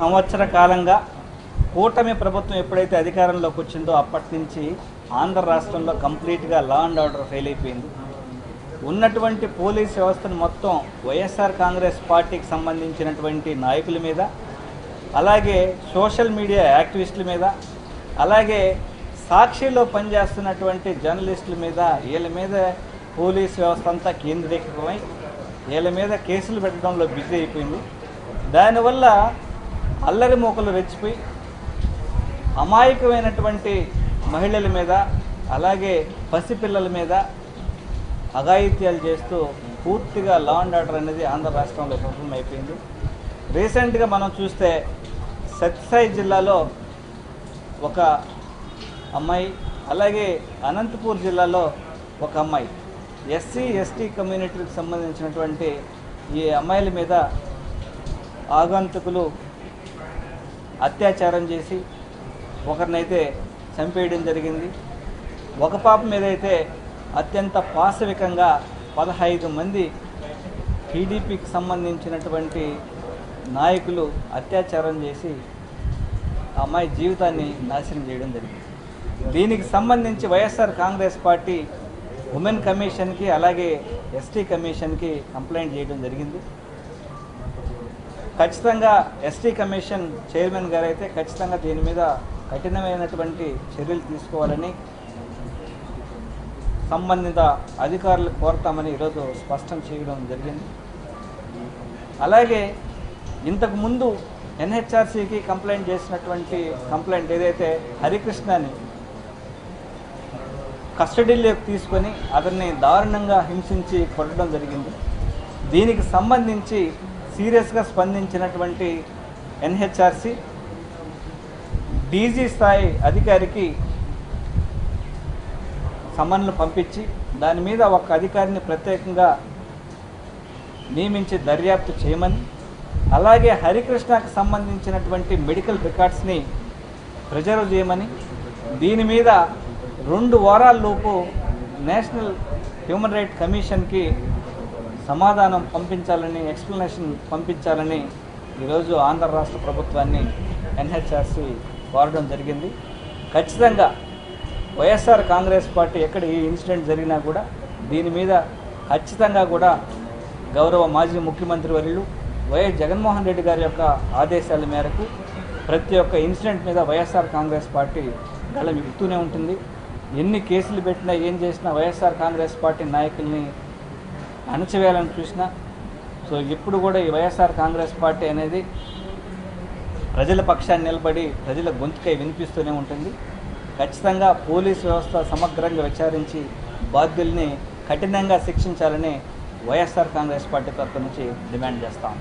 సంవత్సర కాలంగా కూటమి ప్రభుత్వం ఎప్పుడైతే అధికారంలోకి వచ్చిందో అప్పటి నుంచి ఆంధ్ర రాష్ట్రంలో కంప్లీట్గా లా అండ్ ఆర్డర్ ఫెయిల్ అయిపోయింది. ఉన్నటువంటి పోలీస్ వ్యవస్థను మొత్తం వైఎస్ఆర్ కాంగ్రెస్ పార్టీకి సంబంధించినటువంటి నాయకుల మీద అలాగే సోషల్ మీడియా యాక్టివిస్టుల మీద అలాగే సాక్షిలో పనిచేస్తున్నటువంటి జర్నలిస్టుల మీద వీళ్ళ మీద పోలీస్ వ్యవస్థ అంతా కేంద్రీకృతమై వీళ్ళ మీద కేసులు పెట్టడంలో బిజీ అయిపోయింది. దానివల్ల అల్లరి మూకలు రెచ్చిపోయి అమాయకమైనటువంటి మహిళల మీద అలాగే పసిపిల్లల మీద అఘాయిత్యాలు చేస్తూ పూర్తిగా లా అండ్ ఆర్డర్ అనేది ఆంధ్ర రాష్ట్రంలో ప్రభుత్వం అయిపోయింది. రీసెంట్గా మనం చూస్తే సత్యసాయి జిల్లాలో ఒక అమ్మాయి అలాగే అనంతపూర్ జిల్లాలో ఒక అమ్మాయి. ఎస్సీ ఎస్టీ కమ్యూనిటీకి సంబంధించినటువంటి ఈ అమ్మాయిల మీద ఆగంతుకులు అత్యాచారం చేసి ఒకరినైతే చంపేయడం జరిగింది. ఒక పాప మీదైతే అత్యంత పాశవికంగా పదహైదు మంది టీడీపీకి సంబంధించినటువంటి నాయకులు అత్యాచారం చేసి అమ్మాయి జీవితాన్ని నాశనం చేయడం జరిగింది. దీనికి సంబంధించి వైఎస్ఆర్ కాంగ్రెస్ పార్టీ ఉమెన్ కమిషన్కి అలాగే ఎస్టీ కమిషన్కి కంప్లైంట్ చేయడం జరిగింది. ఖచ్చితంగా ఎస్టీ కమిషన్ చైర్మన్ గారు అయితే ఖచ్చితంగా దీని మీద కఠినమైనటువంటి చర్యలు తీసుకోవాలని సంబంధిత అధికారులు కోరతామని ఈరోజు స్పష్టం చేయడం జరిగింది. అలాగే ఇంతకుముందు ఎన్హెచ్ఆర్సీకి కంప్లైంట్ చేసినటువంటి కంప్లైంట్ ఏదైతే హరికృష్ణని కస్టడీలోకి తీసుకొని అతన్ని దారుణంగా హింసించి కొట్టడం జరిగింది. దీనికి సంబంధించి సీరియస్గా స్పందించినటువంటి ఎన్హెచ్ఆర్సి డీజీ స్థాయి అధికారికి సమన్లు పంపించి దాని మీద ఒక అధికారిని ప్రత్యేకంగా నియమించి దర్యాప్తు చేయమని అలాగే హరికృష్ణకు సంబంధించినటువంటి మెడికల్ రికార్డ్స్ని ప్రిజర్వ్ చేయమని దీని మీద రెండు వారాల లోపు నేషనల్ హ్యూమన్ రైట్ కమిషన్కి సమాధానం పంపించాలని ఎక్స్ప్లెనేషన్ పంపించాలని ఈరోజు ఆంధ్ర రాష్ట్ర ప్రభుత్వాన్ని ఎన్హెచ్ఆర్సి కోరడం జరిగింది. ఖచ్చితంగా వైఎస్ఆర్ కాంగ్రెస్ పార్టీ ఎక్కడ ఈ ఇన్సిడెంట్ జరిగినా కూడా దీని మీద ఖచ్చితంగా కూడా గౌరవ మాజీ ముఖ్యమంత్రి వర్యులు వైఎస్ జగన్మోహన్ రెడ్డి గారి యొక్క ఆదేశాల మేరకు ప్రతి ఒక్క ఇన్సిడెంట్ మీద వైఎస్ఆర్ కాంగ్రెస్ పార్టీ గళం ఇస్తూనే ఉంటుంది. ఎన్ని కేసులు పెట్టినా ఏం చేసినా వైఎస్ఆర్ కాంగ్రెస్ పార్టీ నాయకుల్ని అణచివేయాలని చూసిన సో ఇప్పుడు కూడా ఈ వైఎస్ఆర్ కాంగ్రెస్ పార్టీ అనేది ప్రజల పక్షాన్ని నిలబడి ప్రజల గొంతుకై వినిపిస్తూనే ఉంటుంది. ఖచ్చితంగా పోలీస్ వ్యవస్థ సమగ్రంగా విచారించి బాధ్యుల్ని కఠినంగా శిక్షించాలని వైఎస్ఆర్ కాంగ్రెస్ పార్టీ తరఫు నుంచి డిమాండ్ చేస్తాము